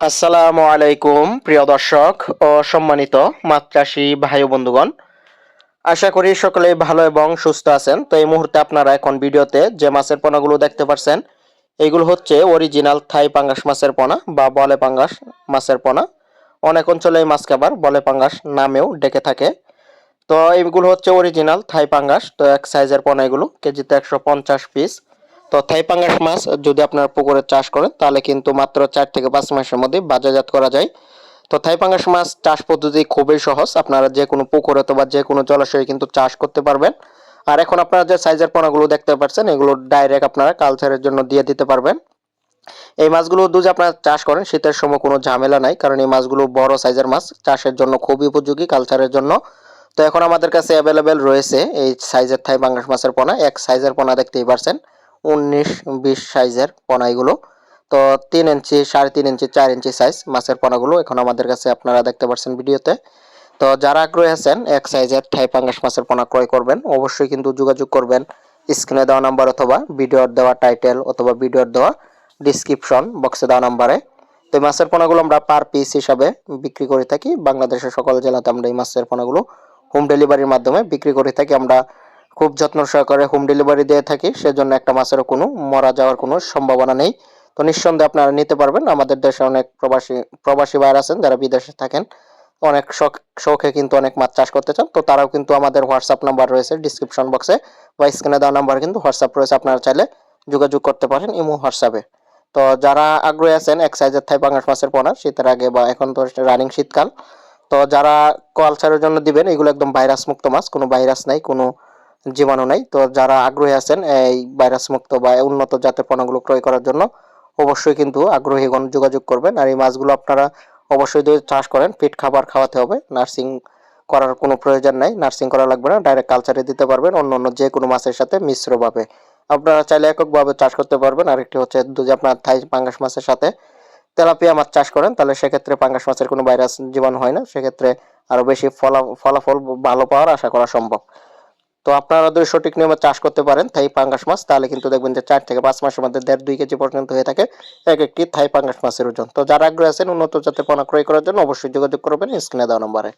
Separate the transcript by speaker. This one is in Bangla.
Speaker 1: আসসালামু আলাইকুম, প্রিয় দর্শক ও সম্মানিত চাষি ভাই বন্ধুগণ। আশা করি সকলেই ভালো এবং সুস্থ আছেন। তো এই মুহূর্তে আপনারা এখন ভিডিওতে যে মাছের পোনাগুলো দেখতে পাচ্ছেন এগুলো হচ্ছে অরিজিনাল থাই পাঙ্গাস মাছের পোনা বা বলে পাঙ্গাস মাছের পোনা। অনেক অঞ্চলে এই মাছকে আবার বলে পাঙ্গাস নামেও ডেকে থাকে। তো এইগুলো হচ্ছে অরিজিনাল থাই পাঙ্গাস, তো এক সাইজের পোনা এগুলো, কেজিতে একশো পঞ্চাশ পিস তো থাই পাঙ্গাস মাছ, যদি আপনারা পুকুরে চাষ করেন, তাহলে কিন্তু মাত্র চার থেকে পাঁচ মাসের মধ্যে বাজারজাত করা যায়। তো থাই পাঙ্গাস মাছ চাষ পদ্ধতি খুবই সহজ, আপনারা যে কোনো পুকুরে অথবা যে কোনো জলাশয়ে কিন্তু চাষ করতে পারবেন। আর এখন আপনারা যে সাইজের পোনাগুলো দেখতে পাচ্ছেন, এগুলো ডাইরেক্ট আপনারা কালচারের জন্য দিয়ে দিতে পারবেন। এই মাছগুলো যদি আপনারা চাষ করেন, শীতের সময় কোনো ঝামেলা নাই, কারণ এই মাছগুলো বড় সাইজের মাছ, চাষের জন্য খুবই উপযোগী কালচারের জন্য। তো এখন আমাদের কাছে অ্যাভেলেবেল রয়েছে এই সাইজের থাই পাঙ্গাস মাছের পোনা, এক সাইজের পোনা দেখতেই পারছেন। উনিশ বিশ সাইজের পোনা এগুলো তো তিন ইঞ্চি, সাড়ে তিন ইঞ্চি, চার ইঞ্চি সাইজ মাছের পোনাগুলো এখন আমাদের কাছে আপনারা দেখতে পাচ্ছেন ভিডিওতে। তো যারা আগ্রহী আছেন এক সাইজের থাই পাঙ্গাস মাছের পোনা ক্রয় করবেন, অবশ্যই কিন্তু যোগাযোগ করবেন স্ক্রিনে দেওয়া নাম্বার অথবা ভিডিওর দেওয়া টাইটেল অথবা ভিডিওর দেওয়া ডিসক্রিপশন বক্সে দেওয়া নাম্বারে তো এই মাছের পোনাগুলো আমরা পার পিস হিসাবে বিক্রি করে থাকি। বাংলাদেশের সকল জেলাতে আমরা এই মাছের পোনাগুলো হোম ডেলিভারির মাধ্যমে বিক্রি করে থাকি। আমরা খুব যত্ন সহকারে হোম ডেলিভারি দিয়ে থাকি, সেজন্য একটা মাছেরও কোনো মরা যাওয়ার কোনো সম্ভাবনা নেই। তো নিঃসন্দেহে আপনারা নিতে পারবেন, আমাদের দেশে অনেক প্রবাসী প্রবাসী ভাইয়ের আছেন, যারা বিদেশে থাকেন, অনেক শখ, শখে কিন্তু অনেক মাছ চাষ করতে চান, তো তারাও কিন্তু আমাদের হোয়াটসঅ্যাপ নাম্বার রয়েছে ডিসক্রিপশন বক্সে বা স্ক্রিনে দেওয়া নাম্বার কিন্তু হোয়াটসঅ্যাপ রয়েছে, আপনারা চাইলে যোগাযোগ করতে পারেন ইমো হোয়াটসঅ্যাপে তো যারা আগ্রহী আছেন, এক সাইজের থাই পাঙ্গাস মাছের পোনা, শীতের আগে বা এখন তো রানিং শীতকাল, তো যারা কালচারের জন্য দিবেন, এগুলো একদম ভাইরাস মুক্ত মাছ, কোনো ভাইরাস নাই, কোনো জীবাণু নাই। তো যারা আগ্রহী আছেন এই ভাইরাস মুক্ত বা উন্নত জাতের পণ্যগুলো ক্রয় করার জন্য, অবশ্যই কিন্তু আগ্রহীগণ যোগাযোগ করবেন। আর এই মাছগুলো আপনারা অবশ্যই যদি চাষ করেন, ফিট খাবার খাওয়াতে হবে। নার্সিং করার কোনো প্রয়োজন নাই। নার্সিং করা লাগবে না। ডাইরেক্ট কালচারে দিতে পারবেন। অন্য অন্য যে কোনো মাছের সাথে মিশ্রভাবে। আপনারা চাইলে এককভাবে চাষ করতে পারবেন। আর একটি হচ্ছে যদি আপনার থাই পাঙ্গাস মাছের সাথে তেলাপিয়া মাছ চাষ করেন, তাহলে সেক্ষেত্রে পাঙ্গাস মাছের কোনো ভাইরাস জীবাণু হয় না। সেক্ষেত্রে আরও বেশি ফলা, ফলাফল ভালো পাওয়ার আশা করা সম্ভব। তো আপনারা যদি সঠিক নিয়মে চাষ করতে পারেন থাই পাঙ্গাস মাছ, তাহলে কিন্তু দেখবেন যে চার থেকে পাঁচ মাসের মধ্যে দেড় দুই কেজি পর্যন্ত হয়ে থাকে এক একটি থাই পাঙ্গাস মাছের ওজন। তো যারা আগ্রহী আছেন, উন্নত জাতের পোনা ক্রয় করার জন্য অবশ্যই যোগাযোগ করবেন স্ক্রিনে দেওয়া নম্বরে।